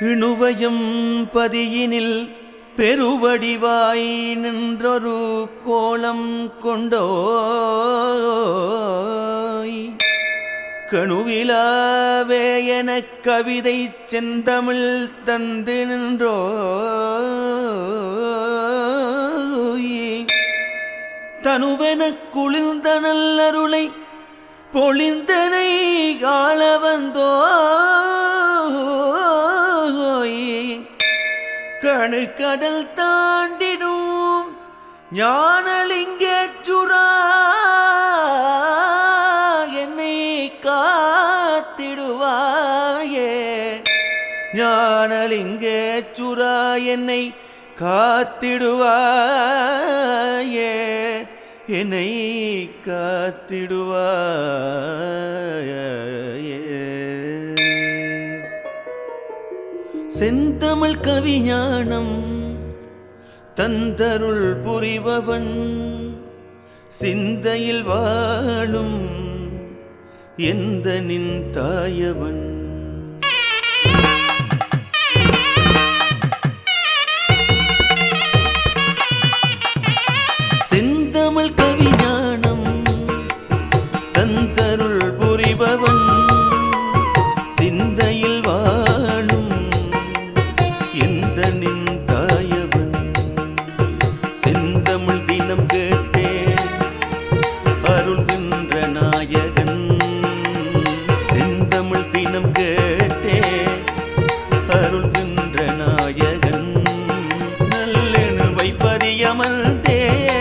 இணுவையும் பதியினில் பெருவடிவாய் நின்றொரு கோலம் கொண்டோய். கணுவிலாவே என கவிதை செந்தமிழ் தந்து நின்றோ தனுவென குளிர்ந்த நல்லருளை பொழிந்தனை கால வந்தோ கடல் தாண்டிடும் ஞானலிங்கேச்சுரா என்னை காத்திடுவாயே. ஞானலிங்கேச்சுரா என்னை காத்திடுவாயே. என்னை காத்திடுவாயே. செந்தமிழ் கவிஞானம் தந்தருள் புரிபவன் சிந்தையில் வாழும் எந்த நின் தாயவன்? தேயே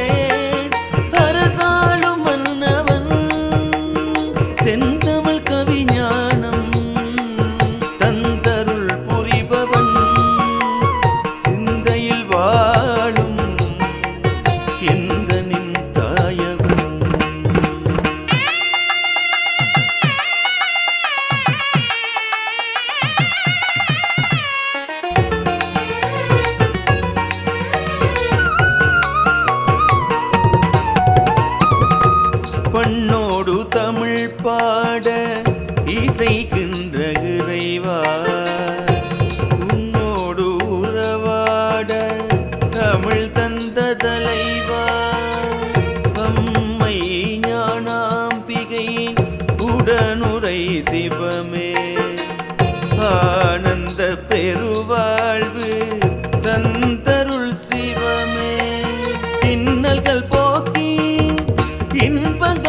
மண்ணோடு தமிழ் பாட இசைக்கின்ற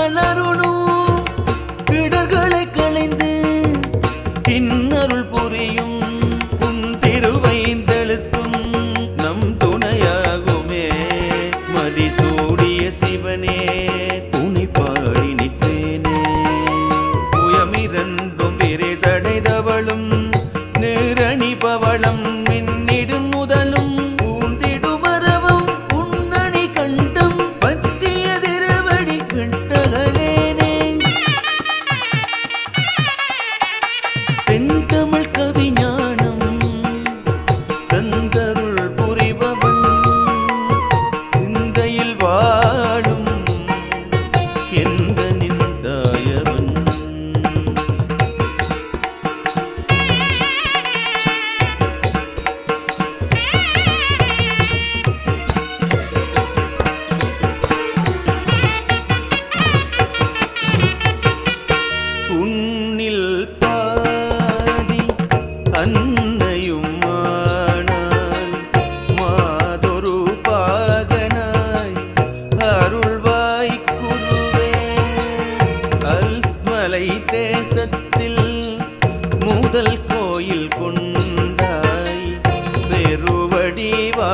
இன்பங்கள் இடர்களை களைந்து இன்னருள் புரியும். உன் திருவைந்தெழுத்தும் நம் துணையாகுமே. மதிசூடிய சிவனே துணி பாடி நிற்றேனே புயமிரண்டும் விரை சடைதவளும்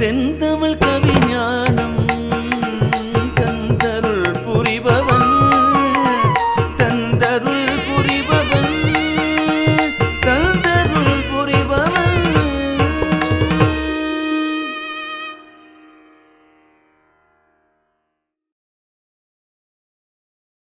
செந்தமிழ் கவி